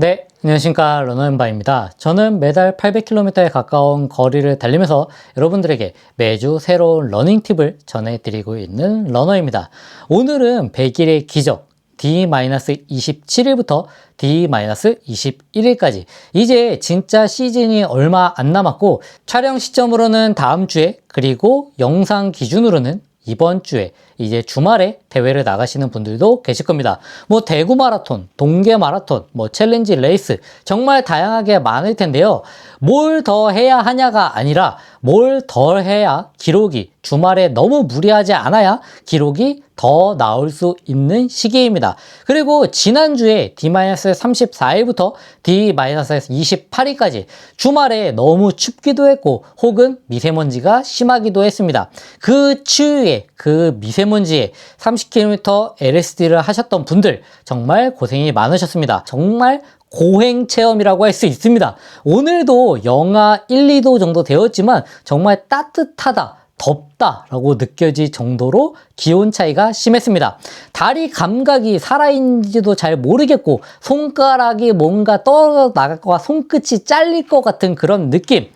네, 안녕하십니까 러너앤바입니다. 저는 매달 800km에 가까운 거리를 달리면서 여러분들에게 매주 새로운 러닝 팁을 전해드리고 있는 러너입니다. 오늘은 100일의 기적 D-27일부터 D-21일까지 이제 진짜 시즌이 얼마 안 남았고 촬영 시점으로는 다음 주에 그리고 영상 기준으로는 이번 주에 이제 주말에 대회를 나가시는 분들도 계실 겁니다. 뭐 대구 마라톤, 동계 마라톤, 뭐 챌린지 레이스 정말 다양하게 많을 텐데요. 뭘 더 해야 하냐가 아니라 뭘 덜 해야 기록이 주말에 너무 무리하지 않아야 기록이 더 나올 수 있는 시기입니다. 그리고 지난주에 D-34일부터 D-28일까지 주말에 너무 춥기도 했고 혹은 미세먼지가 심하기도 했습니다. 그 추위에 그 미세먼지에 30km LSD를 하셨던 분들 정말 고생이 많으셨습니다. 정말 고행 체험이라고 할 수 있습니다. 오늘도 영하 1, 2도 정도 되었지만 정말 따뜻하다. 덥다라고 느껴질 정도로 기온 차이가 심했습니다. 다리 감각이 살아있는지도 잘 모르겠고 손가락이 뭔가 떨어져 나갈 것과 손끝이 잘릴 것 같은 그런 느낌.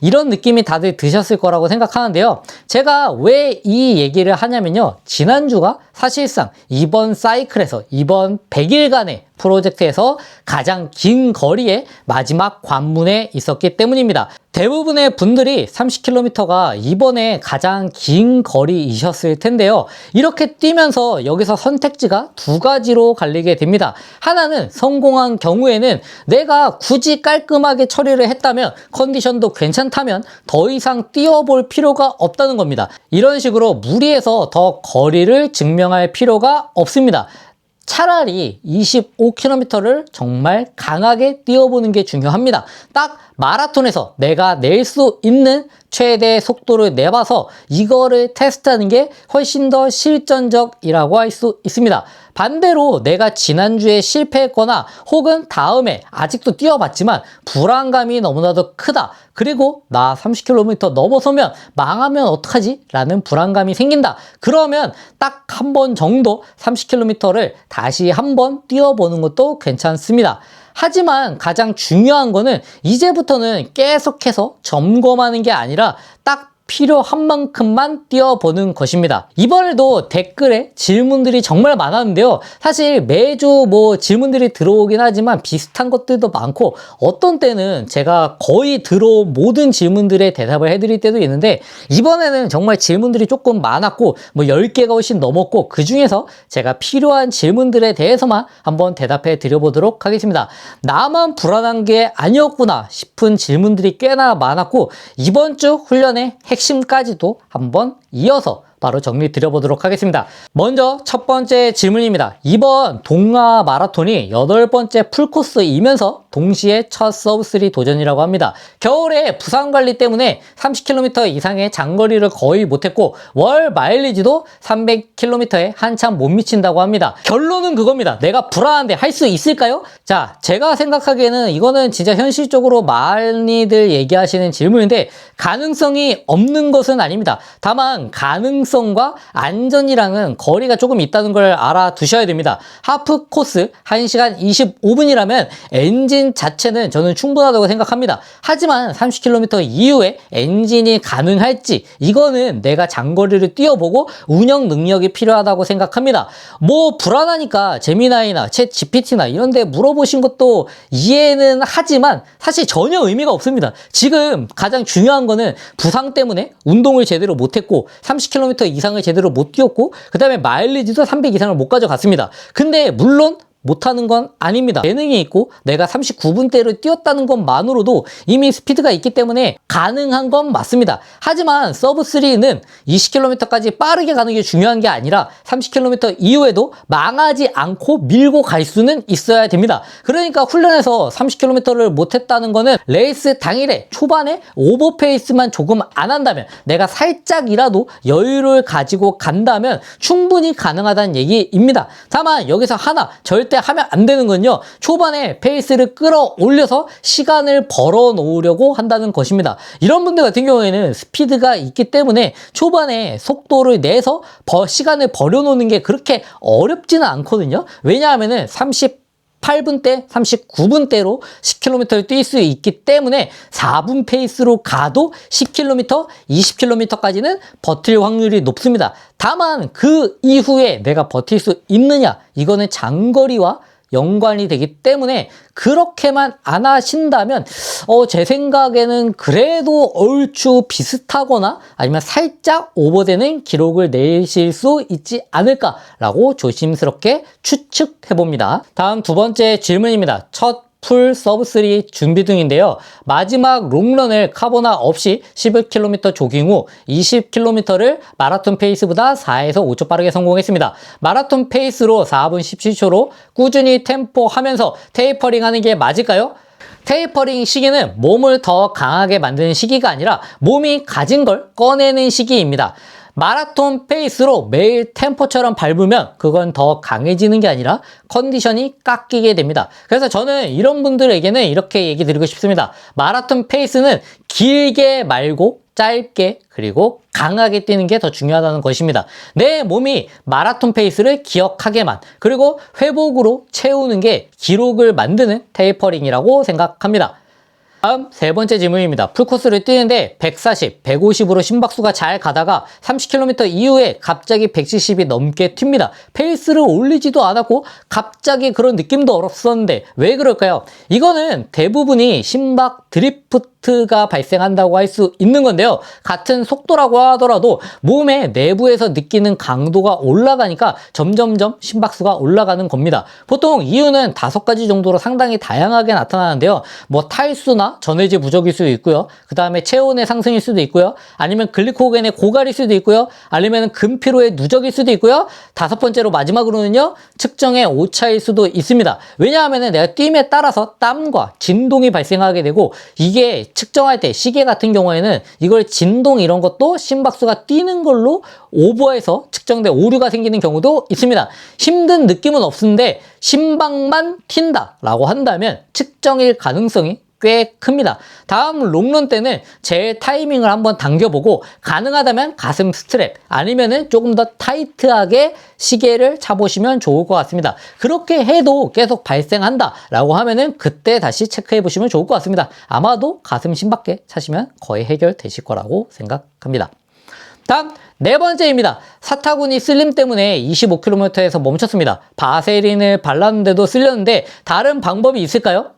이런 느낌이 다들 드셨을 거라고 생각하는데요. 제가 왜 이 얘기를 하냐면요. 지난주가 사실상 이번 사이클에서 이번 100일간의 프로젝트에서 가장 긴 거리의 마지막 관문에 있었기 때문입니다. 대부분의 분들이 30km가 이번에 가장 긴 거리이셨을 텐데요. 이렇게 뛰면서 여기서 선택지가 두 가지로 갈리게 됩니다. 하나는 성공한 경우에는 내가 굳이 깔끔하게 처리를 했다면 컨디션도 괜찮다면 더 이상 뛰어볼 필요가 없다는 겁니다. 이런 식으로 무리해서 더 거리를 증명할 필요가 없습니다. 차라리 25km를 정말 강하게 뛰어보는 게 중요합니다. 딱 마라톤에서 내가 낼 수 있는 최대 속도를 내봐서 이거를 테스트하는 게 훨씬 더 실전적이라고 할 수 있습니다. 반대로 내가 지난주에 실패했거나 혹은 다음에 아직도 뛰어봤지만 불안감이 너무나도 크다. 그리고 나 30km 넘어서면 망하면 어떡하지? 라는 불안감이 생긴다. 그러면 딱 한 번 정도 30km를 다시 한 번 뛰어보는 것도 괜찮습니다. 하지만 가장 중요한 거는 이제부터는 계속해서 점검하는 게 아니라 딱 필요한 만큼만 뛰어보는 것입니다. 이번에도 댓글에 질문들이 정말 많았는데요. 사실 매주 뭐 질문들이 들어오긴 하지만 비슷한 것들도 많고 어떤 때는 제가 거의 들어온 모든 질문들에 대답을 해드릴 때도 있는데 이번에는 정말 질문들이 조금 많았고 뭐 10개가 훨씬 넘었고 그 중에서 제가 필요한 질문들에 대해서만 한번 대답해 드려보도록 하겠습니다. 나만 불안한 게 아니었구나 싶은 질문들이 꽤나 많았고 이번 주 훈련의 핵 심까지도 한번 이어서 바로 정리 드려보도록 하겠습니다. 먼저 첫 번째 질문입니다. 이번 동아 마라톤이 여덟 번째 풀코스이면서 동시에 첫 서브 3 도전이라고 합니다. 겨울에 부상 관리 때문에 30km 이상의 장거리를 거의 못했고 월 마일리지도 300km에 한참 못 미친다고 합니다. 결론은 그겁니다. 내가 불안한데 할 수 있을까요? 자, 제가 생각하기에는 이거는 진짜 현실적으로 많이들 얘기하시는 질문인데 가능성이 없는 것은 아닙니다. 다만 가능성과 안전이랑은 거리가 조금 있다는 걸 알아두셔야 됩니다. 하프 코스 1시간 25분이라면 엔진 자체는 저는 충분하다고 생각합니다. 하지만 30km 이후에 엔진이 가능할지 이거는 내가 장거리를 뛰어보고 운영 능력이 필요하다고 생각합니다. 뭐 불안하니까 제미나이나 챗 GPT나 이런 데 물어보신 것도 이해는 하지만 사실 전혀 의미가 없습니다. 지금 가장 중요한 거는 부상 때문에 운동을 제대로 못했고 30km 이상을 제대로 못 뛰었고 그 다음에 마일리지도 300 이상을 못 가져갔습니다. 근데 물론 못하는 건 아닙니다. 재능이 있고 내가 39분대를 뛰었다는 것만으로도 이미 스피드가 있기 때문에 가능한 건 맞습니다. 하지만 서브3는 20km까지 빠르게 가는 게 중요한 게 아니라 30km 이후에도 망하지 않고 밀고 갈 수는 있어야 됩니다. 그러니까 훈련에서 30km를 못했다는 거는 레이스 당일에 초반에 오버페이스만 조금 안 한다면 내가 살짝이라도 여유를 가지고 간다면 충분히 가능하다는 얘기입니다. 다만 여기서 하나 절대 하면 안 되는 건요. 초반에 페이스를 끌어올려서 시간을 벌어 놓으려고 한다는 것입니다. 이런 분들 같은 경우에는 스피드가 있기 때문에 초반에 속도를 내서 버, 시간을 버려놓는 게 그렇게 어렵지는 않거든요. 왜냐하면은 30 38분대, 39분대로 10km를 뛸 수 있기 때문에 4분 페이스로 가도 10km, 20km까지는 버틸 확률이 높습니다. 다만 그 이후에 내가 버틸 수 있느냐? 이거는 장거리와 연관이 되기 때문에 그렇게만 안 하신다면 어, 제 생각에는 그래도 얼추 비슷하거나 아니면 살짝 오버되는 기록을 내실 수 있지 않을까라고 조심스럽게 추측해 봅니다. 다음 두 번째 질문입니다. 첫 풀 서브 3 준비 중인데요. 마지막 롱런을 카보나 없이 11km 조깅 후 20km를 마라톤 페이스보다 4에서 5초 빠르게 성공했습니다. 마라톤 페이스로 4분 17초로 꾸준히 템포 하면서 테이퍼링 하는 게 맞을까요? 테이퍼링 시기는 몸을 더 강하게 만드는 시기가 아니라 몸이 가진 걸 꺼내는 시기입니다. 마라톤 페이스로 매일 템포처럼 밟으면 그건 더 강해지는 게 아니라 컨디션이 깎이게 됩니다. 그래서 저는 이런 분들에게는 이렇게 얘기 드리고 싶습니다. 마라톤 페이스는 길게 말고 짧게 그리고 강하게 뛰는 게 더 중요하다는 것입니다. 내 몸이 마라톤 페이스를 기억하게만 그리고 회복으로 채우는 게 기록을 만드는 테이퍼링이라고 생각합니다. 다음 세 번째 질문입니다. 풀코스를 뛰는데 140, 150으로 심박수가 잘 가다가 30km 이후에 갑자기 170이 넘게 튑니다. 페이스를 올리지도 않았고 갑자기 그런 느낌도 없었는데 왜 그럴까요? 이거는 대부분이 심박 드리프트 가 발생한다고 할 수 있는 건데요. 같은 속도라고 하더라도 몸의 내부에서 느끼는 강도가 올라가니까 점점점 심박수가 올라가는 겁니다. 보통 이유는 다섯 가지 정도로 상당히 다양하게 나타나는데요. 뭐 탈수나 전해질 부족일 수도 있고요. 그 다음에 체온의 상승일 수도 있고요. 아니면 글리코겐의 고갈일 수도 있고요. 아니면 근피로의 누적일 수도 있고요. 다섯 번째로 마지막으로는요. 측정의 오차일 수도 있습니다. 왜냐하면 내가 띠에 따라서 땀과 진동이 발생하게 되고 이게 측정할 때 시계 같은 경우에는 이걸 진동 이런 것도 심박수가 뛰는 걸로 오버해서 측정돼 오류가 생기는 경우도 있습니다. 힘든 느낌은 없는데 심박만 튄다 라고 한다면 측정일 가능성이 꽤 큽니다. 다음 롱런 때는 제 타이밍을 한번 당겨보고 가능하다면 가슴 스트랩 아니면은 조금 더 타이트하게 시계를 차보시면 좋을 것 같습니다. 그렇게 해도 계속 발생한다 라고 하면은 그때 다시 체크해 보시면 좋을 것 같습니다. 아마도 가슴 심밖에 차시면 거의 해결되실 거라고 생각합니다. 다음 네 번째입니다. 사타구니 슬림 때문에 25km에서 멈췄습니다. 바세린을 발랐는데도 쓸렸는데 다른 방법이 있을까요?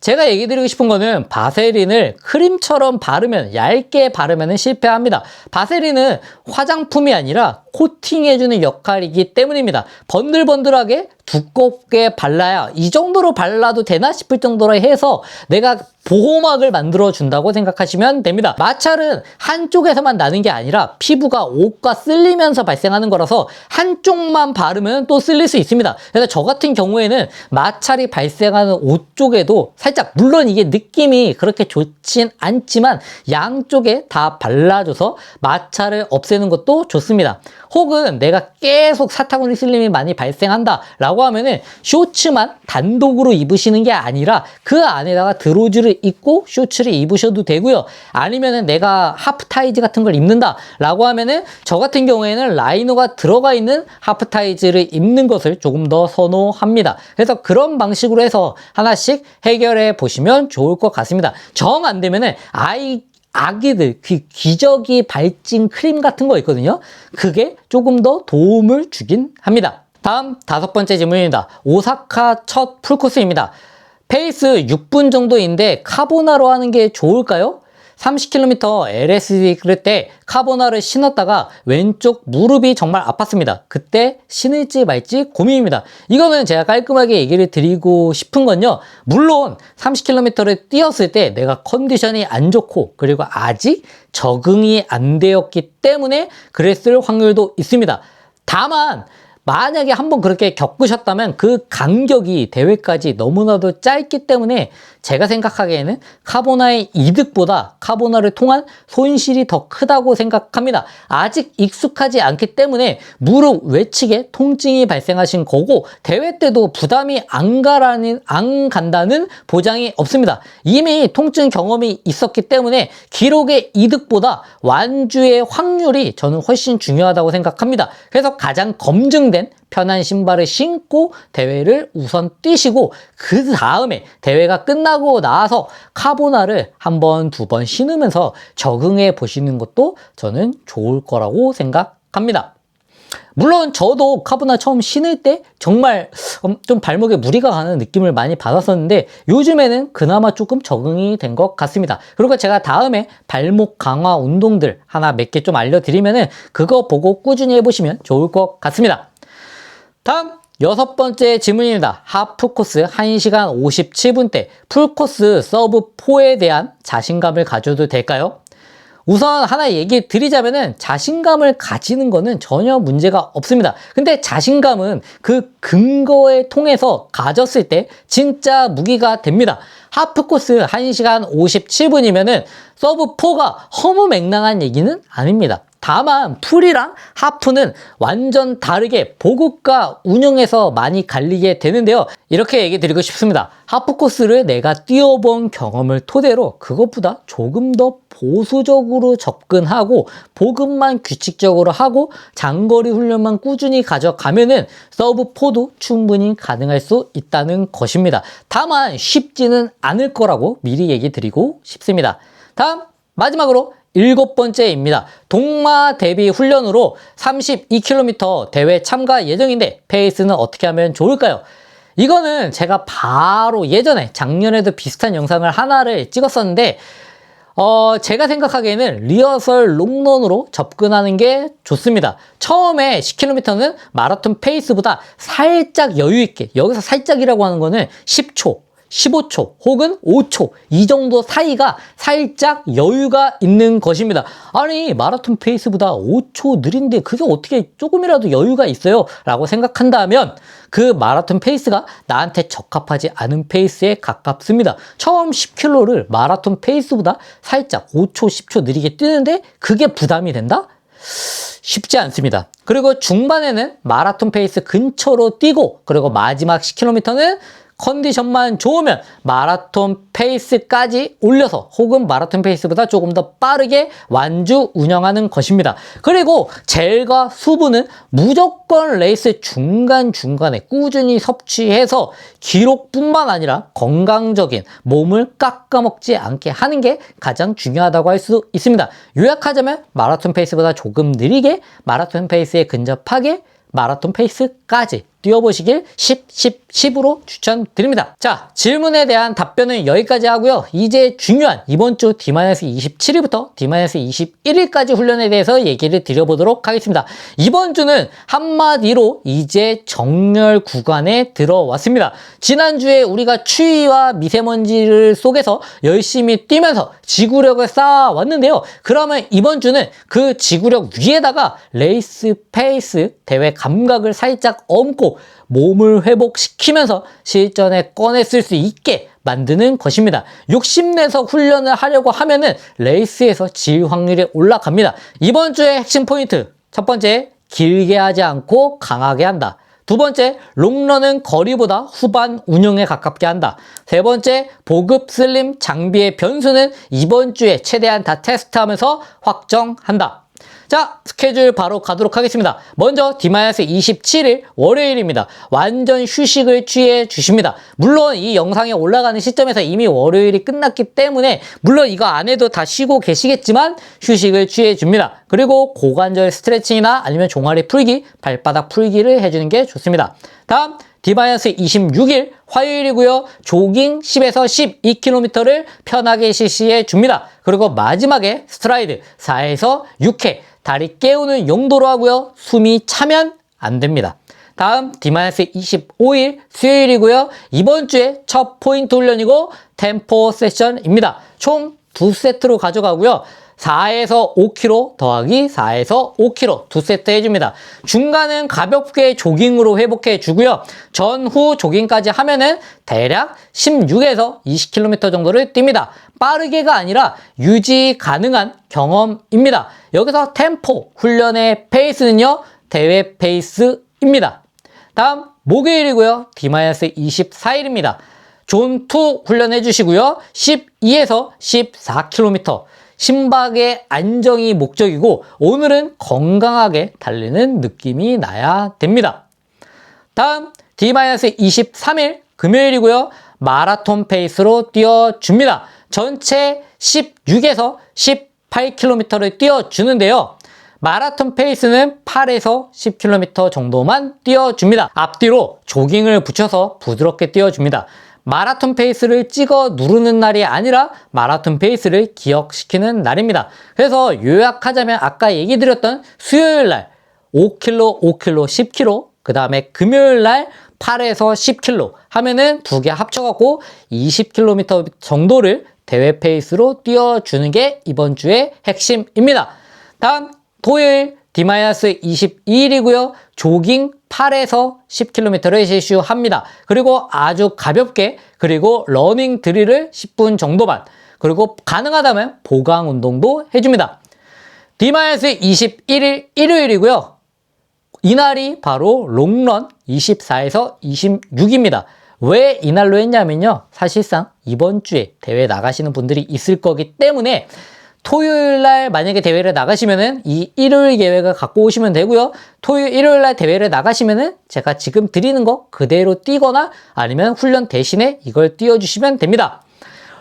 제가 얘기 드리고 싶은 거는 바세린을 크림처럼 바르면 얇게 바르면 실패합니다. 바세린은 화장품이 아니라 코팅해주는 역할이기 때문입니다. 번들번들하게 두껍게 발라야 이 정도로 발라도 되나 싶을 정도로 해서 내가 보호막을 만들어 준다고 생각하시면 됩니다. 마찰은 한쪽에서만 나는 게 아니라 피부가 옷과 쓸리면서 발생하는 거라서 한쪽만 바르면 또 쓸릴 수 있습니다. 그래서 저 같은 경우에는 마찰이 발생하는 옷 쪽에도 살짝 물론 이게 느낌이 그렇게 좋진 않지만 양쪽에 다 발라줘서 마찰을 없애는 것도 좋습니다. 혹은 내가 계속 사타구니 슬림이 많이 발생한다 라고 하면은 쇼츠만 단독으로 입으시는 게 아니라 그 안에다가 드로즈를 입고 쇼츠를 입으셔도 되고요. 아니면은 내가 하프타이즈 같은 걸 입는다 라고 하면은 저 같은 경우에는 라이너가 들어가 있는 하프타이즈를 입는 것을 조금 더 선호합니다. 그래서 그런 방식으로 해서 하나씩 해결해 보시면 좋을 것 같습니다. 정 안 되면은 아이 아기들 그 기저귀 발진 크림 같은 거 있거든요. 그게 조금 더 도움을 주긴 합니다. 다음 다섯 번째 질문입니다. 오사카 첫 풀코스입니다. 페이스 6분 정도인데 카보나로 하는 게 좋을까요? 30km LSD 그럴 때 카보나를 신었다가 왼쪽 무릎이 정말 아팠습니다. 그때 신을지 말지 고민입니다. 이거는 제가 깔끔하게 얘기를 드리고 싶은 건요. 물론 30km를 뛰었을 때 내가 컨디션이 안 좋고 그리고 아직 적응이 안 되었기 때문에 그랬을 확률도 있습니다. 다만 만약에 한번 그렇게 겪으셨다면 그 간격이 대회까지 너무나도 짧기 때문에 제가 생각하기에는 카보나의 이득보다 카보나를 통한 손실이 더 크다고 생각합니다. 아직 익숙하지 않기 때문에 무릎 외측에 통증이 발생하신 거고 대회 때도 부담이 안 가라는 안 간다는 보장이 없습니다. 이미 통증 경험이 있었기 때문에 기록의 이득보다 완주의 확률이 저는 훨씬 중요하다고 생각합니다. 그래서 가장 검증된 보강된 편한 신발을 신고 대회를 우선 뛰시고 그 다음에 대회가 끝나고 나서 카보나를 한 번, 두 번 신으면서 적응해 보시는 것도 저는 좋을 거라고 생각합니다. 물론 저도 카보나 처음 신을 때 정말 음, 좀 발목에 무리가 가는 느낌을 많이 받았었는데 요즘에는 그나마 조금 적응이 된 것 같습니다. 그리고 제가 다음에 발목 강화 운동들 하나 몇 개 좀 알려드리면은 그거 보고 꾸준히 해보시면 좋을 것 같습니다. 다음 여섯 번째 질문입니다. 하프 코스 1시간 57분대 풀코스 서브 4에 대한 자신감을 가져도 될까요? 우선 하나 얘기 드리자면은 자신감을 가지는 거는 전혀 문제가 없습니다. 근데 자신감은 그 근거에 통해서 가졌을 때 진짜 무기가 됩니다. 하프 코스 1시간 57분이면은 서브 4가 허무맹랑한 얘기는 아닙니다. 다만 풀이랑 하프는 완전 다르게 보급과 운영에서 많이 갈리게 되는데요. 이렇게 얘기 드리고 싶습니다. 하프 코스를 내가 뛰어본 경험을 토대로 그것보다 조금 더 보수적으로 접근하고 보급만 규칙적으로 하고 장거리 훈련만 꾸준히 가져가면은 서브 4도 충분히 가능할 수 있다는 것입니다. 다만 쉽지는 않을 거라고 미리 얘기 드리고 싶습니다. 다음 마지막으로 일곱 번째입니다. 동마 대비 훈련으로 32km 대회 참가 예정인데 페이스는 어떻게 하면 좋을까요? 이거는 제가 바로 예전에 작년에도 비슷한 영상을 하나를 찍었었는데 어, 제가 생각하기에는 리허설 롱런으로 접근하는 게 좋습니다. 처음에 10km는 마라톤 페이스보다 살짝 여유있게, 여기서 살짝이라고 하는 거는 10초, 15초 혹은 5초 이 정도 사이가 살짝 여유가 있는 것입니다. 아니 마라톤 페이스보다 5초 느린데 그게 어떻게 조금이라도 여유가 있어요? 라고 생각한다면 그 마라톤 페이스가 나한테 적합하지 않은 페이스에 가깝습니다. 처음 10km를 마라톤 페이스보다 살짝 5초, 10초 느리게 뛰는데 그게 부담이 된다? 쉽지 않습니다. 그리고 중반에는 마라톤 페이스 근처로 뛰고 그리고 마지막 10km는 컨디션만 좋으면 마라톤 페이스까지 올려서 혹은 마라톤 페이스보다 조금 더 빠르게 완주 운영하는 것입니다. 그리고 젤과 수분은 무조건 레이스 중간중간에 꾸준히 섭취해서 기록뿐만 아니라 건강적인 몸을 깎아먹지 않게 하는 게 가장 중요하다고 할 수 있습니다. 요약하자면 마라톤 페이스보다 조금 느리게 마라톤 페이스에 근접하게 마라톤 페이스까지 뛰어보시길 10, 10, 10으로 추천드립니다. 자, 질문에 대한 답변은 여기까지 하고요. 이제 중요한 이번 주 D-27일부터 D-21일까지 훈련에 대해서 얘기를 드려보도록 하겠습니다. 이번 주는 한마디로 이제 정렬 구간에 들어왔습니다. 지난주에 우리가 추위와 미세먼지를 속에서 열심히 뛰면서 지구력을 쌓아왔는데요. 그러면 이번 주는 그 지구력 위에다가 레이스 페이스 대회 감각을 살짝 얹고 몸을 회복시키면서 실전에 꺼냈을 수 있게 만드는 것입니다. 욕심내서 훈련을 하려고 하면은 레이스에서 질 확률이 올라갑니다. 이번 주의 핵심 포인트. 첫 번째, 길게 하지 않고 강하게 한다. 두 번째, 롱런은 거리보다 후반 운영에 가깝게 한다. 세 번째, 보급 슬림 장비의 변수는 이번 주에 최대한 다 테스트하면서 확정한다. 자, 스케줄 바로 가도록 하겠습니다. 먼저 D-27일 월요일입니다. 완전 휴식을 취해 주십니다. 물론 이 영상이 올라가는 시점에서 이미 월요일이 끝났기 때문에 물론 이거 안 해도 다 쉬고 계시겠지만 휴식을 취해 줍니다. 그리고 고관절 스트레칭이나 아니면 종아리 풀기, 발바닥 풀기를 해주는 게 좋습니다. 다음 D-26일 화요일이고요. 조깅 10에서 12km를 편하게 실시해 줍니다. 그리고 마지막에 스트라이드 4에서 6회 다리 깨우는 용도로 하고요. 숨이 차면 안 됩니다. 다음 D-25일 수요일이고요. 이번 주에 첫 포인트 훈련이고 템포 세션입니다. 총 두 세트로 가져가고요. 4에서 5kg 더하기 4에서 5kg 두 세트 해줍니다. 중간은 가볍게 조깅으로 회복해 주고요. 전후 조깅까지 하면은 대략 16에서 20km 정도를 뜁니다. 빠르게가 아니라 유지 가능한 경험입니다. 여기서 템포 훈련의 페이스는요. 대회 페이스입니다. 다음 목요일이고요. D-24일입니다. 존2 훈련해 주시고요. 12에서 14km. 심박의 안정이 목적이고 오늘은 건강하게 달리는 느낌이 나야 됩니다. 다음 D-23일 금요일이고요. 마라톤 페이스로 뛰어줍니다. 전체 16에서 18km를 뛰어주는데요. 마라톤 페이스는 8에서 10km 정도만 뛰어줍니다. 앞뒤로 조깅을 붙여서 부드럽게 뛰어줍니다. 마라톤 페이스를 찍어 누르는 날이 아니라 마라톤 페이스를 기억시키는 날입니다. 그래서 요약하자면 아까 얘기 드렸던 수요일 날 5km, 5km, 10km, 그 다음에 금요일 날 8에서 10km 하면은 두 개 합쳐갖고 20km 정도를 대회 페이스로 뛰어주는 게 이번 주의 핵심입니다. 다음 토요일 D-22일이고요. 조깅 8에서 10km를 실시합니다. 그리고 아주 가볍게 그리고 러닝 드릴을 10분 정도만 그리고 가능하다면 보강 운동도 해줍니다. D-21일 일요일이고요. 이날이 바로 롱런 24에서 26입니다. 왜 이날로 했냐면요. 사실상 이번 주에 대회 나가시는 분들이 있을 거기 때문에 토요일 날 만약에 대회를 나가시면은 이 일요일 계획을 갖고 오시면 되고요. 토요일, 일요일 날 대회를 나가시면은 제가 지금 드리는 거 그대로 뛰거나 아니면 훈련 대신에 이걸 띄워주시면 됩니다.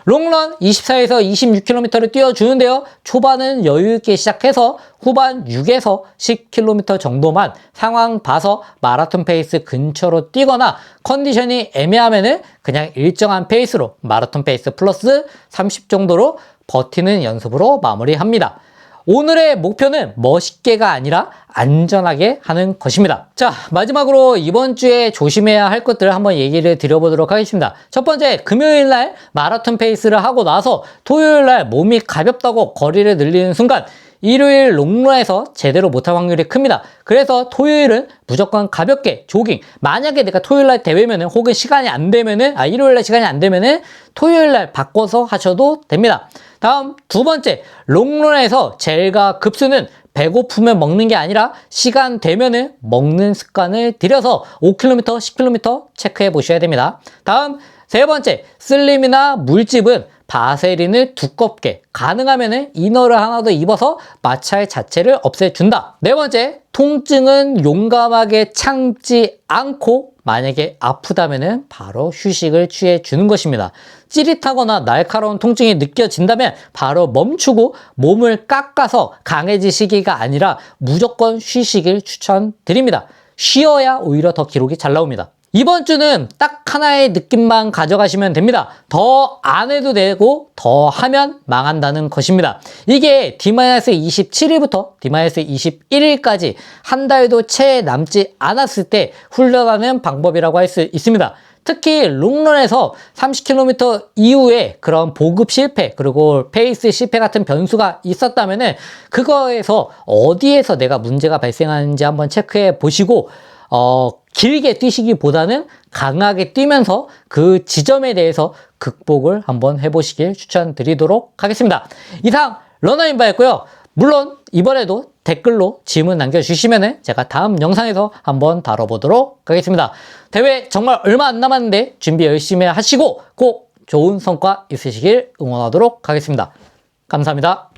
롱런 24에서 26km를 뛰어주는데요. 초반은 여유있게 시작해서 후반 6에서 10km 정도만 상황 봐서 마라톤 페이스 근처로 뛰거나 컨디션이 애매하면은 그냥 일정한 페이스로 마라톤 페이스 플러스 30 정도로 버티는 연습으로 마무리합니다. 오늘의 목표는 멋있게가 아니라 안전하게 하는 것입니다. 자, 마지막으로 이번 주에 조심해야 할 것들을 한번 얘기를 드려보도록 하겠습니다. 첫 번째, 금요일 날 마라톤 페이스를 하고 나서 토요일 날 몸이 가볍다고 거리를 늘리는 순간 일요일 롱런에서 제대로 못할 확률이 큽니다. 그래서 토요일은 무조건 가볍게 조깅. 만약에 내가 토요일 날 대회면은 혹은 시간이 안 되면은 아 일요일 날 시간이 안 되면은 토요일 날 바꿔서 하셔도 됩니다. 다음 두 번째 롱런에서 젤과 급수는 배고프면 먹는 게 아니라 시간 되면은 먹는 습관을 들여서 5km, 10km 체크해 보셔야 됩니다. 다음 세 번째 슬림이나 물집은 바세린을 두껍게 가능하면 이너를 하나 더 입어서 마찰 자체를 없애준다. 네 번째 통증은 용감하게 참지 않고 만약에 아프다면 바로 휴식을 취해 주는 것입니다. 찌릿하거나 날카로운 통증이 느껴진다면 바로 멈추고 몸을 깎아서 강해지시기가 아니라 무조건 쉬시길 추천드립니다. 쉬어야 오히려 더 기록이 잘 나옵니다. 이번 주는 딱 하나의 느낌만 가져가시면 됩니다. 더 안 해도 되고 더 하면 망한다는 것입니다. 이게 D-27일부터 D-21일까지 한 달도 채 남지 않았을 때 훈련하는 방법이라고 할 수 있습니다. 특히 롱런에서 30km 이후에 그런 보급 실패 그리고 페이스 실패 같은 변수가 있었다면은 그거에서 어디에서 내가 문제가 발생하는지 한번 체크해 보시고 어 길게 뛰시기보다는 강하게 뛰면서 그 지점에 대해서 극복을 한번 해보시길 추천드리도록 하겠습니다. 이상 러너인바였고요. 물론 이번에도 댓글로 질문 남겨주시면 제가 다음 영상에서 한번 다뤄보도록 하겠습니다. 대회 정말 얼마 안 남았는데 준비 열심히 하시고 꼭 좋은 성과 있으시길 응원하도록 하겠습니다. 감사합니다.